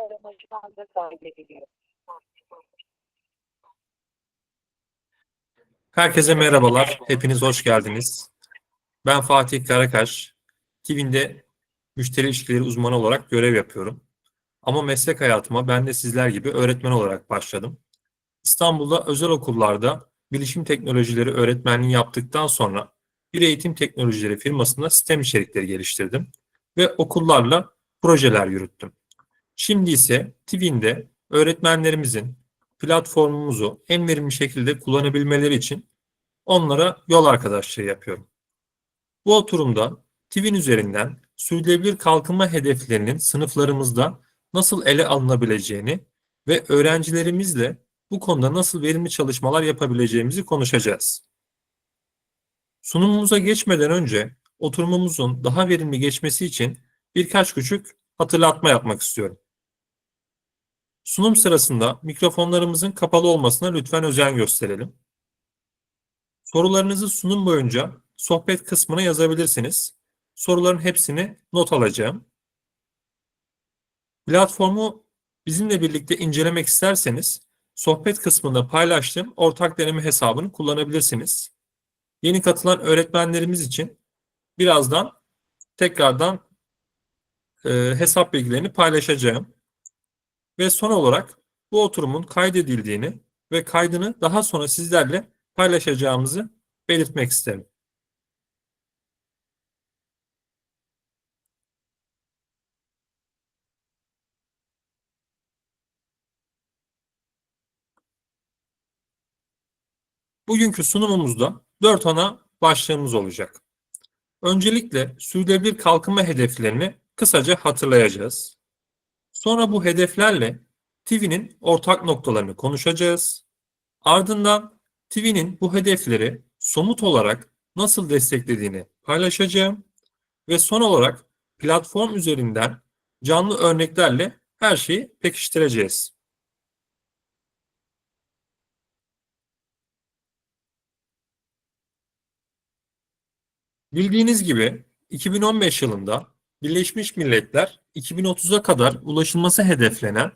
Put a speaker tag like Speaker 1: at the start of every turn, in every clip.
Speaker 1: amacından da kaydediliyor.
Speaker 2: Herkese merhabalar. Hepiniz hoş geldiniz. Ben Fatih Karakaş. TİV'inde müşteri ilişkileri uzmanı olarak görev yapıyorum. Ama meslek hayatıma ben de sizler gibi öğretmen olarak başladım. İstanbul'da özel okullarda bilişim teknolojileri öğretmenliği yaptıktan sonra bir eğitim teknolojileri firmasında sistem içerikleri geliştirdim ve okullarla projeler yürüttüm. Şimdi ise TİV'inde öğretmenlerimizin platformumuzu en verimli şekilde kullanabilmeleri için onlara yol arkadaşlığı yapıyorum. Bu oturumda TİV'in üzerinden sürdürülebilir kalkınma hedeflerinin sınıflarımızda nasıl ele alınabileceğini ve öğrencilerimizle bu konuda nasıl verimli çalışmalar yapabileceğimizi konuşacağız. Sunumumuza geçmeden önce oturumumuzun daha verimli geçmesi için birkaç küçük hatırlatma yapmak istiyorum. Sunum sırasında mikrofonlarımızın kapalı olmasına lütfen özen gösterelim. Sorularınızı sunum boyunca sohbet kısmına yazabilirsiniz. Soruların hepsini not alacağım. Platformu bizimle birlikte incelemek isterseniz sohbet kısmında paylaştığım ortak deneme hesabını kullanabilirsiniz. Yeni katılan öğretmenlerimiz için birazdan tekrardan e, hesap bilgilerini paylaşacağım. Ve son olarak bu oturumun kaydedildiğini ve kaydını daha sonra sizlerle paylaşacağımızı belirtmek isterim. Bugünkü sunumumuzda dört ana başlığımız olacak. Öncelikle sürdürülebilir kalkınma hedeflerini kısaca hatırlayacağız. Sonra bu hedeflerle TİV'nin ortak noktalarını konuşacağız. Ardından TİV'nin bu hedefleri somut olarak nasıl desteklediğini paylaşacağım. Ve son olarak platform üzerinden canlı örneklerle her şeyi pekiştireceğiz. Bildiğiniz gibi 2015 yılında Birleşmiş Milletler 2030'a kadar ulaşılması hedeflenen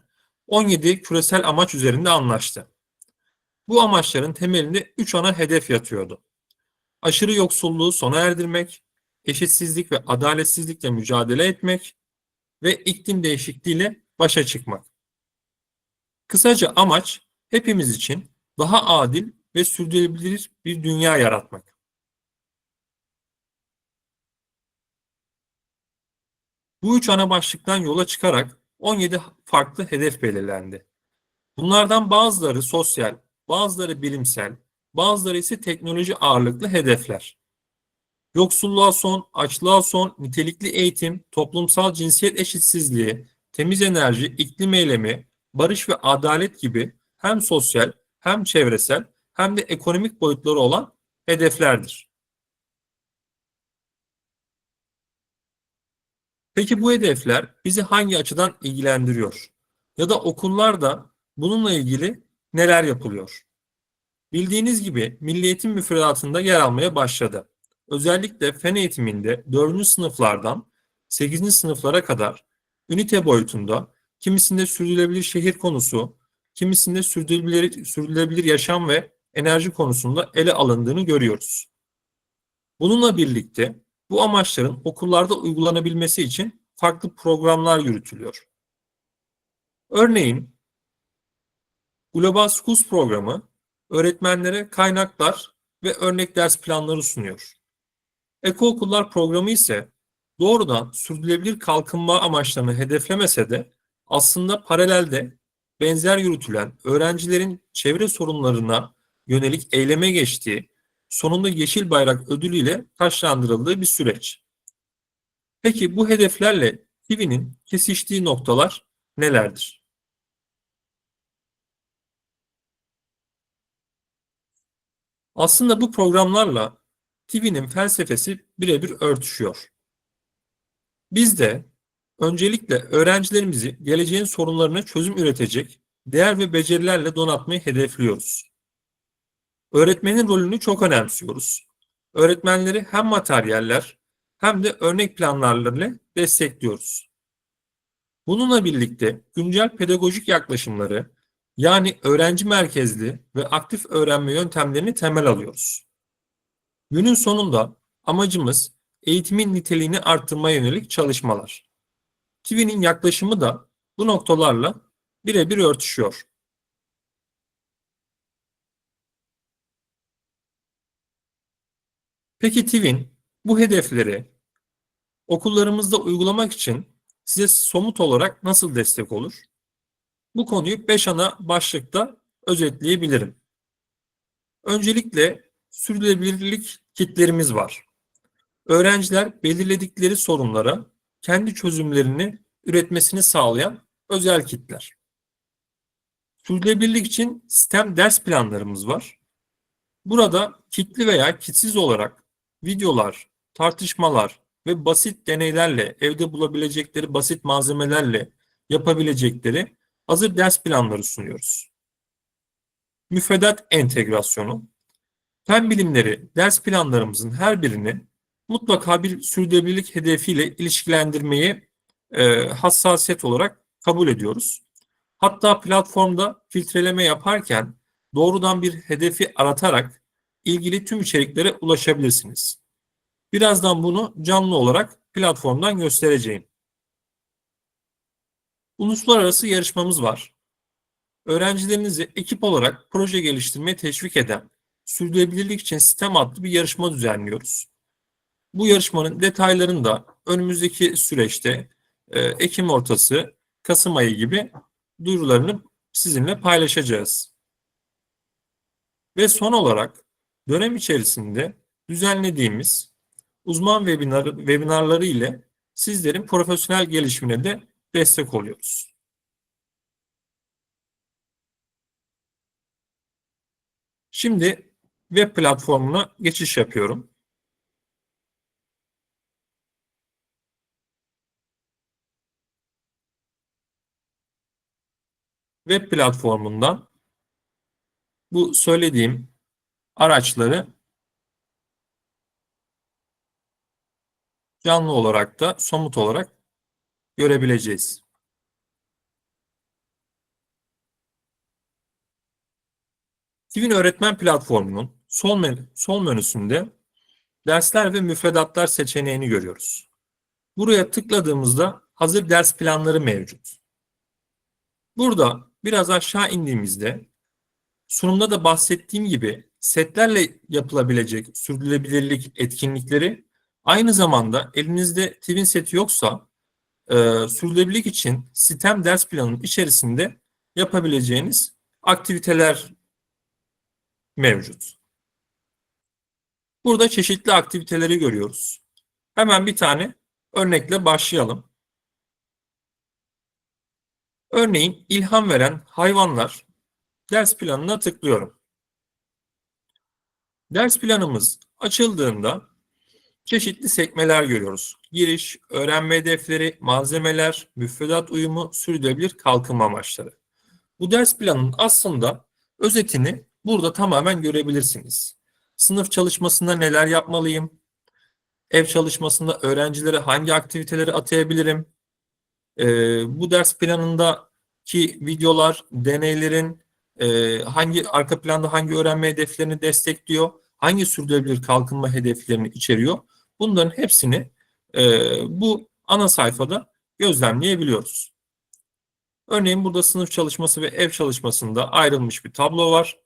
Speaker 2: 17 küresel amaç üzerinde anlaştı. Bu amaçların temelinde 3 ana hedef yatıyordu. Aşırı yoksulluğu sona erdirmek, eşitsizlik ve adaletsizlikle mücadele etmek ve iklim değişikliğiyle başa çıkmak. Kısaca amaç hepimiz için daha adil ve sürdürülebilir bir dünya yaratmak. Bu üç ana başlıktan yola çıkarak 17 farklı hedef belirlendi. Bunlardan bazıları sosyal, bazıları bilimsel, bazıları ise teknoloji ağırlıklı hedefler. Yoksulluğa son, açlığa son, nitelikli eğitim, toplumsal cinsiyet eşitsizliği, temiz enerji, iklim eylemi, barış ve adalet gibi hem sosyal hem çevresel hem de ekonomik boyutları olan hedeflerdir. Peki bu hedefler bizi hangi açıdan ilgilendiriyor? Ya da okullarda bununla ilgili neler yapılıyor? Bildiğiniz gibi Milli Eğitim müfredatında yer almaya başladı. Özellikle fen eğitiminde 4. sınıflardan 8. sınıflara kadar ünite boyutunda kimisinde sürdürülebilir şehir konusu, kimisinde sürdürülebilir, sürdürülebilir yaşam ve enerji konusunda ele alındığını görüyoruz. Bununla birlikte bu amaçların okullarda uygulanabilmesi için farklı programlar yürütülüyor. Örneğin Global Schools programı öğretmenlere kaynaklar ve örnek ders planları sunuyor. Eko Okullar programı ise doğrudan sürdürülebilir kalkınma amaçlarını hedeflemese de aslında paralelde benzer yürütülen öğrencilerin çevre sorunlarına yönelik eyleme geçtiği sonunda Yeşil Bayrak ödülüyle taşlandırıldığı bir süreç. Peki bu hedeflerle TİV'nin kesiştiği noktalar nelerdir? Aslında bu programlarla TİV'nin felsefesi birebir örtüşüyor. Biz de öncelikle öğrencilerimizi geleceğin sorunlarına çözüm üretecek değer ve becerilerle donatmayı hedefliyoruz. Öğretmenin rolünü çok önemsiyoruz. Öğretmenleri hem materyaller hem de örnek planlarla destekliyoruz. Bununla birlikte güncel pedagojik yaklaşımları yani öğrenci merkezli ve aktif öğrenme yöntemlerini temel alıyoruz. Günün sonunda amacımız eğitimin niteliğini arttırmaya yönelik çalışmalar. TİVİ'nin yaklaşımı da bu noktalarla birebir örtüşüyor. Peki TİVİN bu hedefleri okullarımızda uygulamak için size somut olarak nasıl destek olur? Bu konuyu 5 ana başlıkta özetleyebilirim. Öncelikle sürdürülebilirlik kitlerimiz var. Öğrenciler belirledikleri sorunlara kendi çözümlerini üretmesini sağlayan özel kitler. Sürdürülebilirlik için sistem ders planlarımız var. Burada kitli veya kitsiz olarak videolar, tartışmalar ve basit deneylerle, evde bulabilecekleri basit malzemelerle yapabilecekleri hazır ders planları sunuyoruz. Müfredat entegrasyonu. Fen bilimleri ders planlarımızın her birini mutlaka bir sürdürülebilirlik hedefiyle ilişkilendirmeyi e, hassasiyet olarak kabul ediyoruz. Hatta platformda filtreleme yaparken doğrudan bir hedefi aratarak ilgili tüm içeriklere ulaşabilirsiniz. Birazdan bunu canlı olarak platformdan göstereceğim. Uluslararası yarışmamız var. Öğrencilerinizi ekip olarak proje geliştirmeye teşvik eden Sürdürülebilirlik için Sistem adlı bir yarışma düzenliyoruz. Bu yarışmanın detaylarını da önümüzdeki süreçte e, Ekim ortası, Kasım ayı gibi duyurularını sizinle paylaşacağız. Ve son olarak dönem içerisinde düzenlediğimiz uzman webinar, webinarları ile sizlerin profesyonel gelişimine de destek oluyoruz. Şimdi web platformuna geçiş yapıyorum. Web platformundan bu söylediğim araçları canlı olarak da somut olarak görebileceğiz. Twin öğretmen platformunun sol, men sol menüsünde dersler ve müfredatlar seçeneğini görüyoruz. Buraya tıkladığımızda hazır ders planları mevcut. Burada biraz aşağı indiğimizde sunumda da bahsettiğim gibi setlerle yapılabilecek sürdürülebilirlik etkinlikleri aynı zamanda elinizde Twin seti yoksa e, sürdürülebilirlik için sistem ders planının içerisinde yapabileceğiniz aktiviteler mevcut. Burada çeşitli aktiviteleri görüyoruz. Hemen bir tane örnekle başlayalım. Örneğin ilham veren hayvanlar ders planına tıklıyorum. Ders planımız açıldığında çeşitli sekmeler görüyoruz. Giriş, öğrenme hedefleri, malzemeler, müfredat uyumu, sürdürülebilir kalkınma amaçları. Bu ders planının aslında özetini burada tamamen görebilirsiniz. Sınıf çalışmasında neler yapmalıyım? Ev çalışmasında öğrencilere hangi aktiviteleri atayabilirim? Ee, bu ders planındaki videolar, deneylerin e, hangi arka planda hangi öğrenme hedeflerini destekliyor? Hangi sürdürülebilir kalkınma hedeflerini içeriyor? Bunların hepsini e, bu ana sayfada gözlemleyebiliyoruz. Örneğin burada sınıf çalışması ve ev çalışmasında ayrılmış bir tablo var.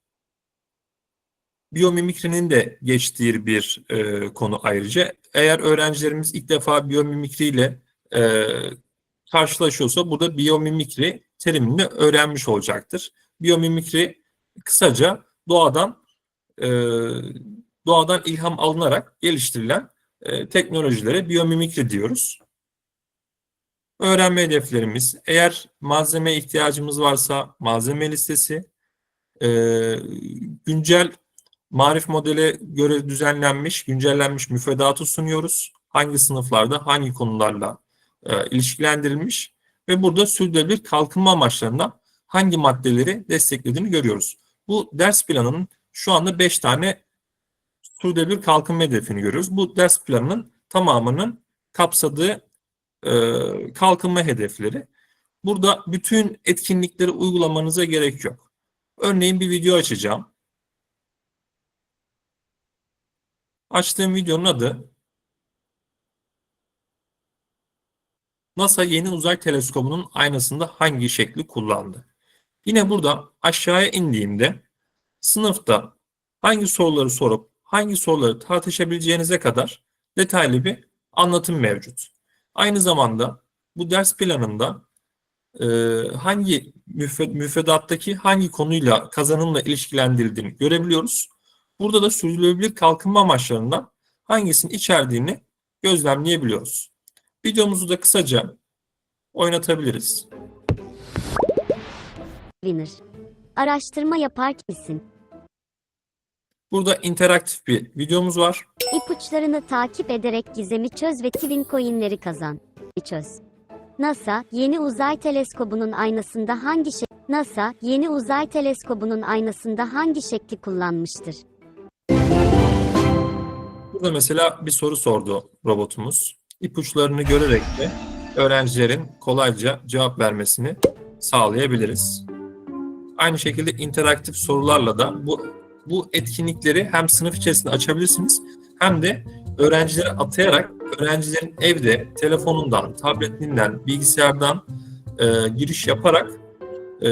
Speaker 2: Biyomimikrinin de geçtiği bir e, konu ayrıca. Eğer öğrencilerimiz ilk defa biyomimikri ile e, karşılaşıyorsa burada biyomimikri terimini öğrenmiş olacaktır. Biyomimikri kısaca doğadan doğadan ilham alınarak geliştirilen e, teknolojilere biyomimikri diyoruz. Öğrenme hedeflerimiz, eğer malzeme ihtiyacımız varsa malzeme listesi, e, güncel marif modele göre düzenlenmiş, güncellenmiş müfredatı sunuyoruz. Hangi sınıflarda, hangi konularla e, ilişkilendirilmiş ve burada sürdürülebilir kalkınma amaçlarında hangi maddeleri desteklediğini görüyoruz. Bu ders planının şu anda 5 tane sürdürülebilir kalkınma hedefini görüyoruz. Bu ders planının tamamının kapsadığı e, kalkınma hedefleri. Burada bütün etkinlikleri uygulamanıza gerek yok. Örneğin bir video açacağım. Açtığım videonun adı NASA yeni uzay teleskobunun aynasında hangi şekli kullandı? Yine burada aşağıya indiğimde sınıfta hangi soruları sorup hangi soruları tartışabileceğinize kadar detaylı bir anlatım mevcut. Aynı zamanda bu ders planında e, hangi müfred, müfredattaki hangi konuyla kazanımla ilişkilendirildiğini görebiliyoruz. Burada da sürdürülebilir kalkınma amaçlarından hangisinin içerdiğini gözlemleyebiliyoruz. Videomuzu da kısaca oynatabiliriz.
Speaker 3: Winner. Araştırma yapar mısın?
Speaker 2: Burada interaktif bir videomuz var.
Speaker 3: İpuçlarını takip ederek gizemi çöz ve Twin coinleri kazan. Çöz. NASA, yeni uzay teleskobunun aynasında hangi şey NASA, yeni uzay teleskobunun aynasında hangi şekli kullanmıştır?
Speaker 2: Burada mesela bir soru sordu robotumuz. İpuçlarını görerek de öğrencilerin kolayca cevap vermesini sağlayabiliriz. Aynı şekilde interaktif sorularla da bu bu etkinlikleri hem sınıf içerisinde açabilirsiniz hem de öğrencilere atayarak öğrencilerin evde telefonundan, tabletinden, bilgisayardan e, giriş yaparak e,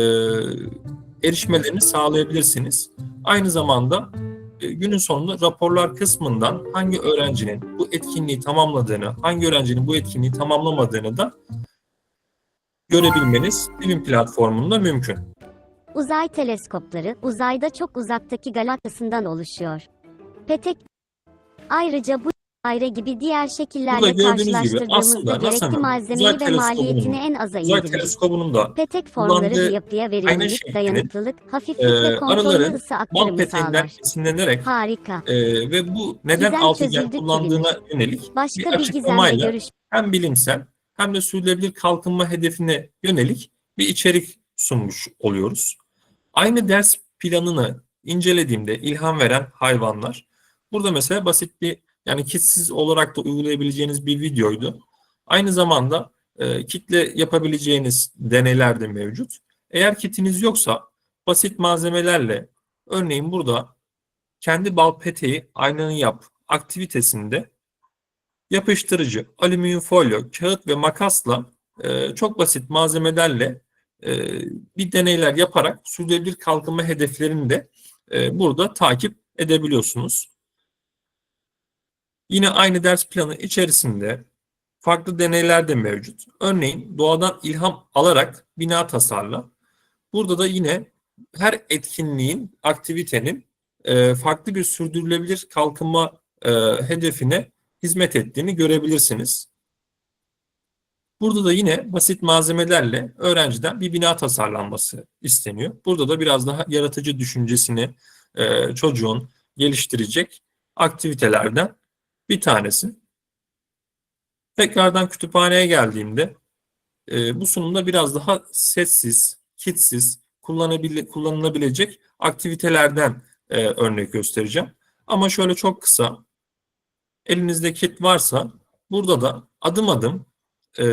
Speaker 2: erişmelerini sağlayabilirsiniz. Aynı zamanda e, günün sonunda raporlar kısmından hangi öğrencinin bu etkinliği tamamladığını, hangi öğrencinin bu etkinliği tamamlamadığını da görebilmeniz bilim platformunda mümkün.
Speaker 3: Uzay teleskopları, uzayda çok uzaktaki galaksisinden oluşuyor. Petek Ayrıca bu daire gibi diğer
Speaker 2: Burada
Speaker 3: şekillerle
Speaker 2: gibi
Speaker 3: karşılaştırdığımızda gerekli malzemeyi ve maliyetini en aza
Speaker 2: teleskobunun da
Speaker 3: Petek formları yapıya verimlilik,
Speaker 2: şeklinin,
Speaker 3: dayanıklılık, hafiflik
Speaker 2: e,
Speaker 3: ve kontrollü ısı aktarımı sağlar.
Speaker 2: esinlenerek
Speaker 3: Harika.
Speaker 2: e, ve bu neden
Speaker 3: Gizem
Speaker 2: altıgen kullandığına
Speaker 3: Twin.
Speaker 2: yönelik
Speaker 3: Başka
Speaker 2: bir
Speaker 3: bir
Speaker 2: açıklamayla
Speaker 3: görüş.
Speaker 2: hem bilimsel hem de sürdürülebilir kalkınma hedefine yönelik bir içerik sunmuş oluyoruz. Aynı ders planını incelediğimde ilham veren hayvanlar. Burada mesela basit bir yani kitsiz olarak da uygulayabileceğiniz bir videoydu. Aynı zamanda e, kitle yapabileceğiniz deneyler de mevcut. Eğer kitiniz yoksa basit malzemelerle örneğin burada kendi bal peteği aynanı yap aktivitesinde yapıştırıcı, alüminyum folyo, kağıt ve makasla e, çok basit malzemelerle bir deneyler yaparak sürdürülebilir kalkınma hedeflerini de e, burada takip edebiliyorsunuz. Yine aynı ders planı içerisinde farklı deneyler de mevcut. Örneğin doğadan ilham alarak bina tasarla. Burada da yine her etkinliğin, aktivitenin e, farklı bir sürdürülebilir kalkınma e, hedefine hizmet ettiğini görebilirsiniz. Burada da yine basit malzemelerle öğrenciden bir bina tasarlanması isteniyor. Burada da biraz daha yaratıcı düşüncesini e, çocuğun geliştirecek aktivitelerden bir tanesi. Tekrardan kütüphaneye geldiğimde e, bu sunumda biraz daha sessiz, kitsiz, kullanabile, kullanılabilecek aktivitelerden e, örnek göstereceğim. Ama şöyle çok kısa, elinizde kit varsa burada da adım adım e,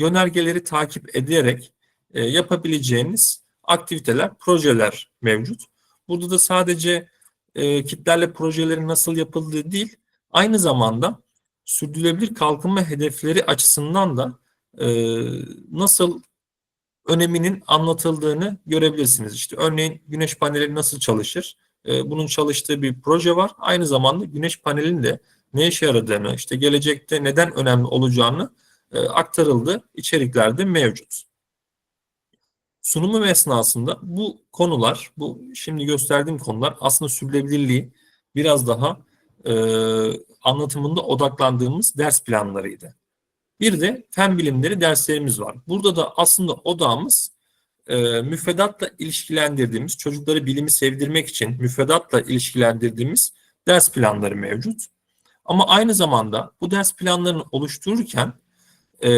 Speaker 2: yönergeleri takip ederek e, yapabileceğiniz aktiviteler, projeler mevcut. Burada da sadece e, kitlerle projelerin nasıl yapıldığı değil, aynı zamanda sürdürülebilir kalkınma hedefleri açısından da e, nasıl öneminin anlatıldığını görebilirsiniz. İşte örneğin güneş paneli nasıl çalışır? E, bunun çalıştığı bir proje var. Aynı zamanda güneş panelinin de ne işe yaradığını, işte gelecekte neden önemli olacağını e, aktarıldığı içeriklerde mevcut. Sunumum esnasında bu konular, bu şimdi gösterdiğim konular aslında sürdürülebilirliği biraz daha e, anlatımında odaklandığımız ders planlarıydı. Bir de fen bilimleri derslerimiz var. Burada da aslında odağımız e, müfredatla ilişkilendirdiğimiz, çocukları bilimi sevdirmek için müfredatla ilişkilendirdiğimiz ders planları mevcut. Ama aynı zamanda bu ders planlarını oluştururken e,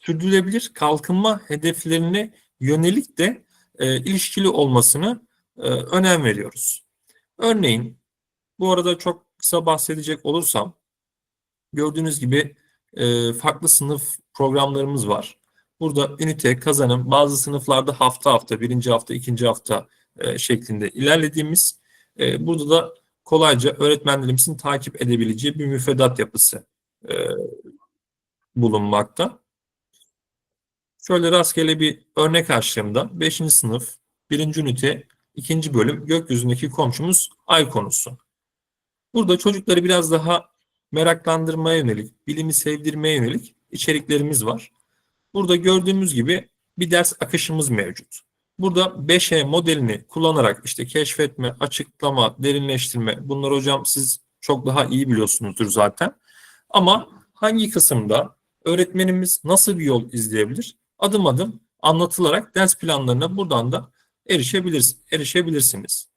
Speaker 2: sürdürülebilir kalkınma hedeflerine yönelik de e, ilişkili olmasını e, önem veriyoruz. Örneğin bu arada çok kısa bahsedecek olursam gördüğünüz gibi e, farklı sınıf programlarımız var. Burada ünite, kazanım, bazı sınıflarda hafta hafta, birinci hafta, ikinci hafta e, şeklinde ilerlediğimiz, e, burada da kolayca öğretmenlerimizin takip edebileceği bir müfredat yapısı e, bulunmakta. Şöyle rastgele bir örnek açtığımda 5. sınıf 1. ünite 2. bölüm gökyüzündeki komşumuz ay konusu. Burada çocukları biraz daha meraklandırmaya yönelik, bilimi sevdirmeye yönelik içeriklerimiz var. Burada gördüğümüz gibi bir ders akışımız mevcut. Burada 5E modelini kullanarak işte keşfetme, açıklama, derinleştirme bunları hocam siz çok daha iyi biliyorsunuzdur zaten. Ama hangi kısımda öğretmenimiz nasıl bir yol izleyebilir? Adım adım anlatılarak ders planlarına buradan da erişebilir, erişebilirsiniz.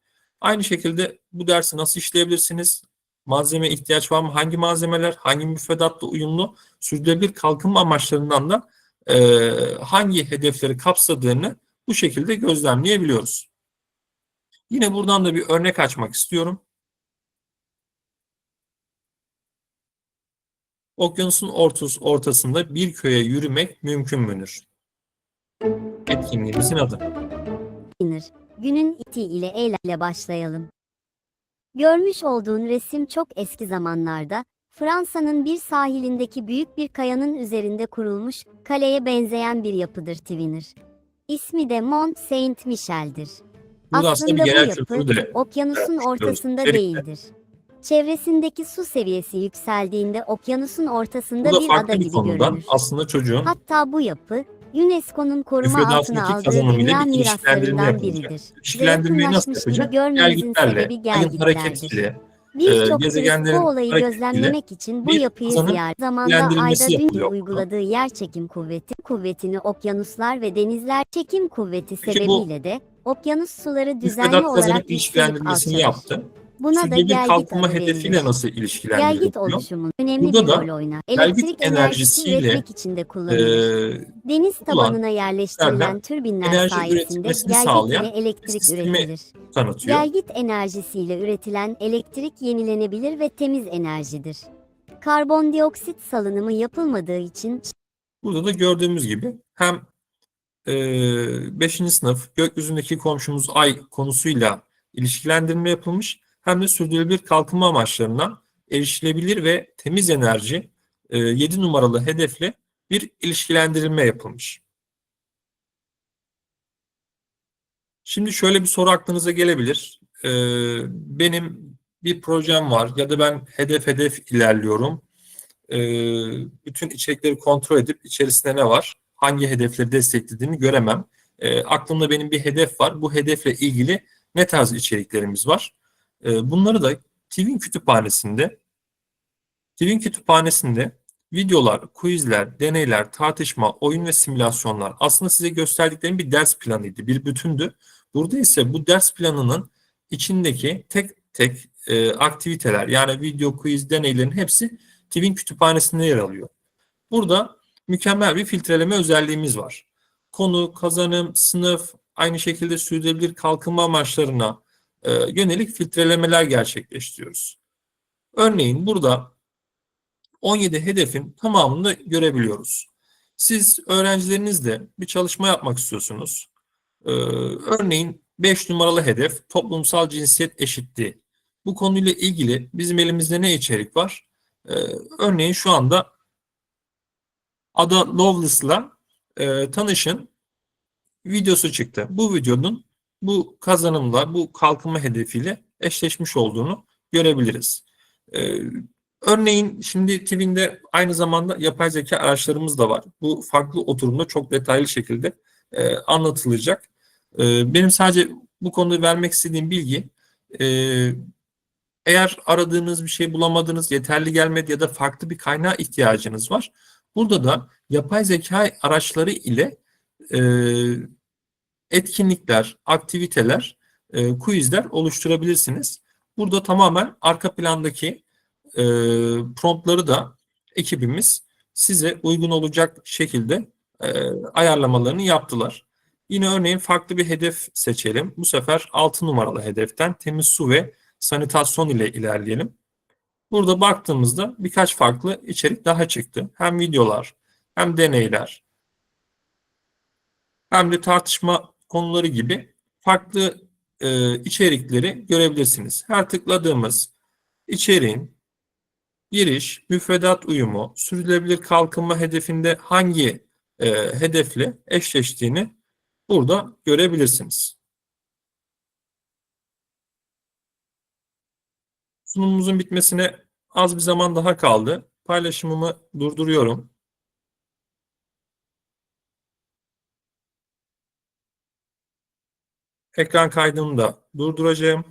Speaker 2: Aynı şekilde bu dersi nasıl işleyebilirsiniz? Malzeme ihtiyaç var mı? Hangi malzemeler, hangi müfredatla uyumlu? Sürdürülebilir kalkınma amaçlarından da e, hangi hedefleri kapsadığını bu şekilde gözlemleyebiliyoruz. Yine buradan da bir örnek açmak istiyorum. Okyanusun ortası, ortasında bir köye yürümek mümkün müdür? Etkinliğimizin adı.
Speaker 3: inir. Günün iti ile eyle başlayalım. Görmüş olduğun resim çok eski zamanlarda, Fransa'nın bir sahilindeki büyük bir kayanın üzerinde kurulmuş, kaleye benzeyen bir yapıdır Twinner. İsmi de Mont Saint Michel'dir.
Speaker 2: Burada aslında bir
Speaker 3: Aslında bu
Speaker 2: genel
Speaker 3: yapı okyanusun ortasında değildir. Çevresindeki su seviyesi yükseldiğinde okyanusun ortasında
Speaker 2: bu da
Speaker 3: bir ada gibi
Speaker 2: konudan
Speaker 3: görünür.
Speaker 2: aslında çocuğun
Speaker 3: Hatta bu yapı UNESCO'nun koruma altına aldığı dünya miraslarından biridir.
Speaker 2: İlişkilendirmeyi nasıl yapacak? Gelgitlerle, ayın
Speaker 3: gelgitlerdir.
Speaker 2: hareketiyle,
Speaker 3: Birçok
Speaker 2: e,
Speaker 3: turist bu olayı gözlemlemek için bu yapıyı ziyaret zamanda ayda dün uyguladığı yer çekim kuvveti kuvvetini okyanuslar ve denizler çekim kuvveti
Speaker 2: Peki
Speaker 3: sebebiyle de okyanus suları düzenli olarak
Speaker 2: ilişkilendirmesini yaptı.
Speaker 3: Buna da
Speaker 2: Sürdürülebilir
Speaker 3: gelgit
Speaker 2: kalkınma hedefiyle
Speaker 3: verilir.
Speaker 2: nasıl
Speaker 3: Gelgit
Speaker 2: ilişkilendiriliyor?
Speaker 3: oluşumu önemli
Speaker 2: Burada
Speaker 3: bir
Speaker 2: da
Speaker 3: rol oynar.
Speaker 2: gelgit
Speaker 3: Elektrik enerjisi üretmek için de kullanılır.
Speaker 2: Ee,
Speaker 3: Deniz tabanına yerleştirilen türbinler sayesinde gelgit elektrik üretilir.
Speaker 2: tanıtıyor.
Speaker 3: Gelgit enerjisiyle üretilen elektrik yenilenebilir ve temiz enerjidir. Karbondioksit salınımı yapılmadığı için
Speaker 2: Burada da gördüğümüz gibi hem 5. sınıf gökyüzündeki komşumuz ay konusuyla ilişkilendirme yapılmış hem de sürdürülebilir kalkınma amaçlarına erişilebilir ve temiz enerji 7 numaralı hedefle bir ilişkilendirme yapılmış. Şimdi şöyle bir soru aklınıza gelebilir. Ee, benim bir projem var ya da ben hedef hedef ilerliyorum. Ee, bütün içerikleri kontrol edip içerisinde ne var, hangi hedefleri desteklediğini göremem. Aklımda benim bir hedef var. Bu hedefle ilgili ne tarz içeriklerimiz var? Ee, bunları da Twin kütüphanesinde Twin kütüphanesinde videolar, quizler, deneyler, tartışma, oyun ve simülasyonlar aslında size gösterdiklerim bir ders planıydı, bir bütündü. Burada ise bu ders planının içindeki tek tek e, aktiviteler yani video, quiz, deneylerin hepsi Twin kütüphanesinde yer alıyor. Burada mükemmel bir filtreleme özelliğimiz var. Konu, kazanım, sınıf, aynı şekilde sürdürülebilir kalkınma amaçlarına e, yönelik filtrelemeler gerçekleştiriyoruz. Örneğin burada 17 hedefin tamamını görebiliyoruz. Siz öğrencilerinizle bir çalışma yapmak istiyorsunuz. Ee, örneğin 5 numaralı hedef toplumsal cinsiyet eşitliği. Bu konuyla ilgili bizim elimizde ne içerik var? Ee, örneğin şu anda Ada Lovelace'la e, tanışın videosu çıktı. Bu videonun bu kazanımla, bu kalkınma hedefiyle eşleşmiş olduğunu görebiliriz. Ee, Örneğin şimdi Twin'de aynı zamanda yapay zeka araçlarımız da var. Bu farklı oturumda çok detaylı şekilde e, anlatılacak. E, benim sadece bu konuda vermek istediğim bilgi e, eğer aradığınız bir şey bulamadınız, yeterli gelmedi ya da farklı bir kaynağa ihtiyacınız var. Burada da yapay zeka araçları ile e, etkinlikler, aktiviteler, e, quizler oluşturabilirsiniz. Burada tamamen arka plandaki e, promptları da ekibimiz size uygun olacak şekilde e, ayarlamalarını yaptılar. Yine örneğin farklı bir hedef seçelim. Bu sefer 6 numaralı hedeften temiz su ve sanitasyon ile ilerleyelim. Burada baktığımızda birkaç farklı içerik daha çıktı. Hem videolar hem deneyler. hem de tartışma konuları gibi farklı e, içerikleri görebilirsiniz. Her tıkladığımız içeriğin giriş, müfredat uyumu, sürdürülebilir kalkınma hedefinde hangi e, hedefle eşleştiğini burada görebilirsiniz. Sunumumuzun bitmesine az bir zaman daha kaldı. Paylaşımımı durduruyorum. Ekran kaydını da durduracağım.